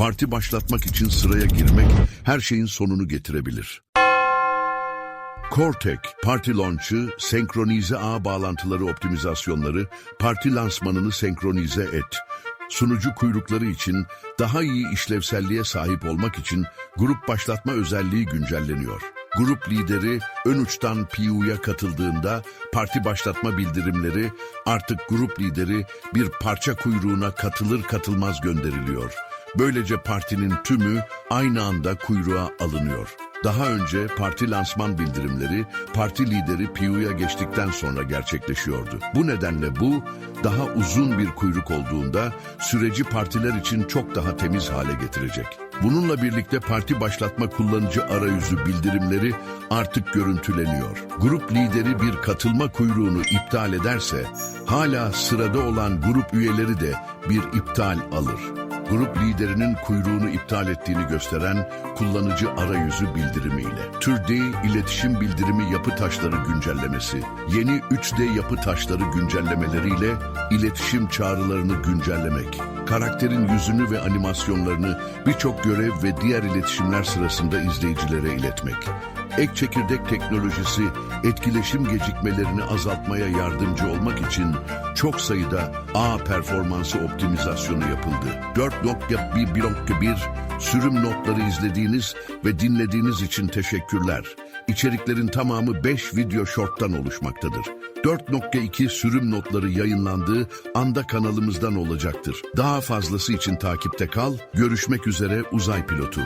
Parti başlatmak için sıraya girmek her şeyin sonunu getirebilir. Cortec, parti launch'ı, senkronize ağ bağlantıları optimizasyonları, parti lansmanını senkronize et. Sunucu kuyrukları için daha iyi işlevselliğe sahip olmak için grup başlatma özelliği güncelleniyor. Grup lideri ön uçtan PU'ya katıldığında parti başlatma bildirimleri artık grup lideri bir parça kuyruğuna katılır katılmaz gönderiliyor. Böylece partinin tümü aynı anda kuyruğa alınıyor. Daha önce parti lansman bildirimleri parti lideri PU'ya geçtikten sonra gerçekleşiyordu. Bu nedenle bu daha uzun bir kuyruk olduğunda süreci partiler için çok daha temiz hale getirecek. Bununla birlikte parti başlatma kullanıcı arayüzü bildirimleri artık görüntüleniyor. Grup lideri bir katılma kuyruğunu iptal ederse hala sırada olan grup üyeleri de bir iptal alır grup liderinin kuyruğunu iptal ettiğini gösteren kullanıcı arayüzü bildirimiyle. Tür D iletişim bildirimi yapı taşları güncellemesi, yeni 3D yapı taşları güncellemeleriyle iletişim çağrılarını güncellemek, karakterin yüzünü ve animasyonlarını birçok görev ve diğer iletişimler sırasında izleyicilere iletmek. Ek çekirdek teknolojisi etkileşim gecikmelerini azaltmaya yardımcı olmak için çok sayıda ağ performansı optimizasyonu yapıldı. 4.1.1 sürüm notları izlediğiniz ve dinlediğiniz için teşekkürler. İçeriklerin tamamı 5 video shorttan oluşmaktadır. 4.2 sürüm notları yayınlandığı anda kanalımızdan olacaktır. Daha fazlası için takipte kal. Görüşmek üzere uzay pilotu.